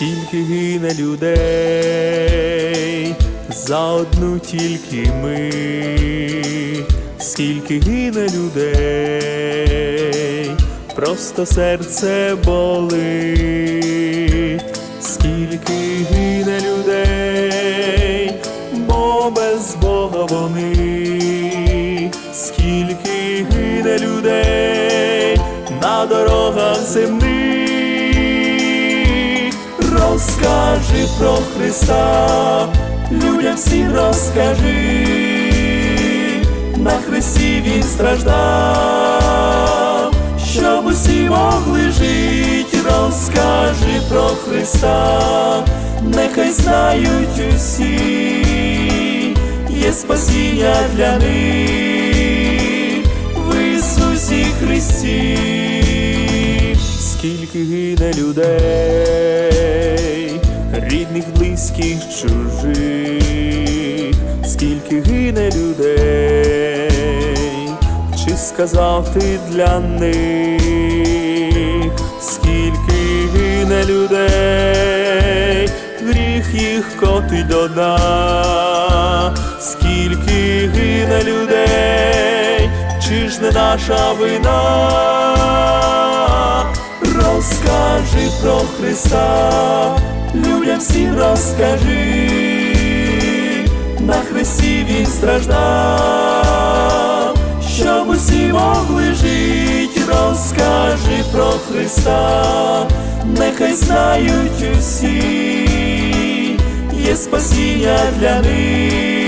скільки гине людей. За одну тільки мить, скільки гине людей, просто серце болить, скільки гине людей, бо без Бога вони, скільки гине людей. На дорогах земних, розкажи про Христа, людям всім розкажи, на Христі Він страждав, щоб усі могли жити, розкажи про Христа, нехай знають усі, є спасіння для них в Ісусі Христі, скільки гине людей, гине людей, чи сказав ти для них, скільки гине людей, гріх їх котить до дна, скільки гине людей, чи ж не наша вина? Розкажи про Христа, людям всім розкажи, на Христі Він страждав, щоб усі могли жити, розкажи про Христа, нехай знають усі, є спасіння для них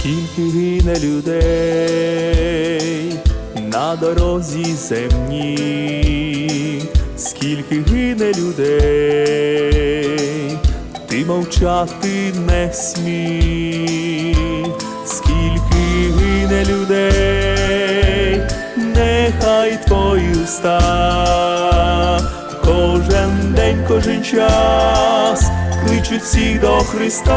Скільки гине людей на дорозі земній, скільки гине людей, ти мовчати не смій, скільки гине людей, нехай твої уста день, кожен час кличуть всіх до Христа.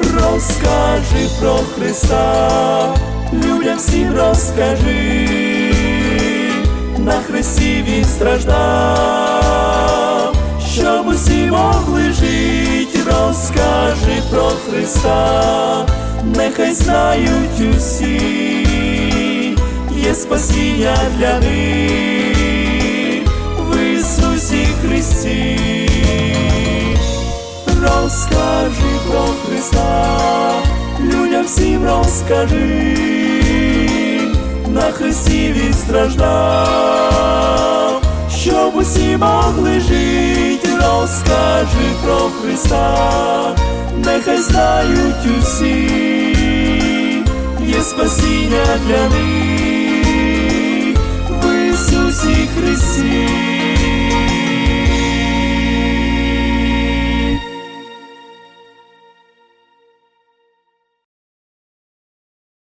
Розкажи про Христа, людям всім розкажи, на Христі Він страждав, щоб усі могли жити, розкажи про Христа, нехай знають усі, є спасіння для них Христі. Розкажи про Христа, людям всім розкажи, на Христі Він страждав, щоб усі могли жити, розкажи про Христа, нехай знають усі, є спасіння для них. В Ісусі Христі.